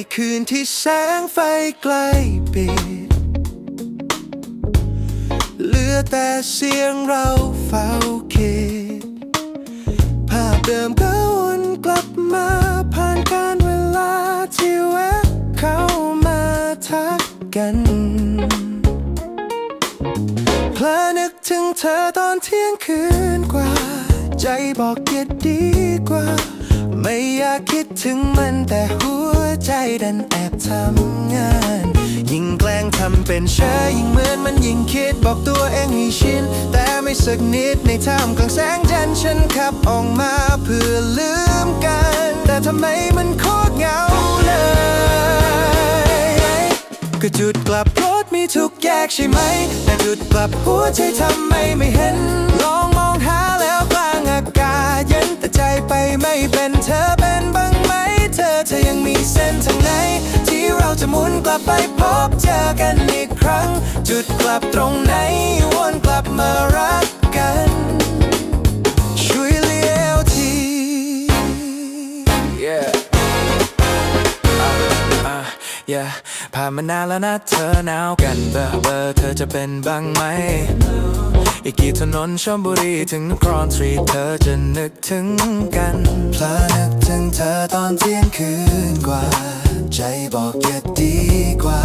ในคืนที่แสงไฟใกล้ปิด เหลือแต่เสียงเราเฝ้าคิด ภาพเดิมก็วนกลับมาผ่านการเวลาที่แวะเข้ามาทักกันเพลอนึกถึงเธอตอนเที่ยงคืนกว่า ใจบอกเกียดดีกว่า คิดถึงมันแต่หัวใจดันแอบทำงาน ยิ่งแกล้งทำเป็นเชยยิ่งเหมือนมันยิ่งคิดบอกตัวเองให้ชิน แต่ไม่สักนิดในท่ามกลางแสงจันทร์ฉันขับออกมาเพื่อลืมกัน แต่ทำไมมันโคตรเหงาเลย ก็จุดกลับรถมีทุกแยกใช่ไหม แต่จุดกลับหัวใจทำไมไม่เห็น ลับไปพบเจอกันอีกครั้ง จุดกลับตรงไหนวนกลับมารักกัน ช่วยเลี้ยวที yeah. อะ yeah ผ่านมานานแล้วนะเธอหนาวกันเบอร์เบอร์เธอจะเป็นบ้างไหม อีกกี่ถนนชลบุรีถึงนครทรีเธอจะนึกถึงกันเพลอนึกถึงเธอตอนเที่ยงคืนกว่า ใจบอกอย่าดีกว่า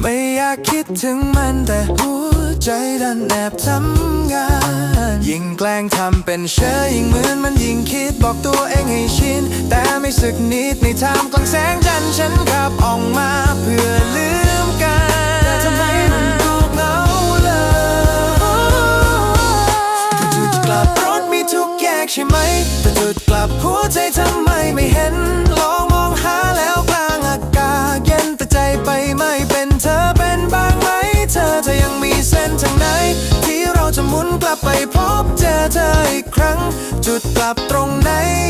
ไม่อยากคิดถึงมันแต่หัวใจดันแอบทำงาน ยิ่งแกล้งทำเป็นเชยยิ่งเหมือนมันยิ่งคิดบอกตัวเองให้ชิน แต่ไม่สึกนิดในทามกลางแสงจันทร์ฉันขับออกมาเพื่อลืมกันแต่ทำไมมันดูเหงาเลยจุดกลับรถมีทุกแยกใช่ไหมแต่จุดกลับหัวใจทำไม มุนกลับไปพบเจอเธออีกครั้ง จุดกลับตรงไหนวนกลับมารักกัน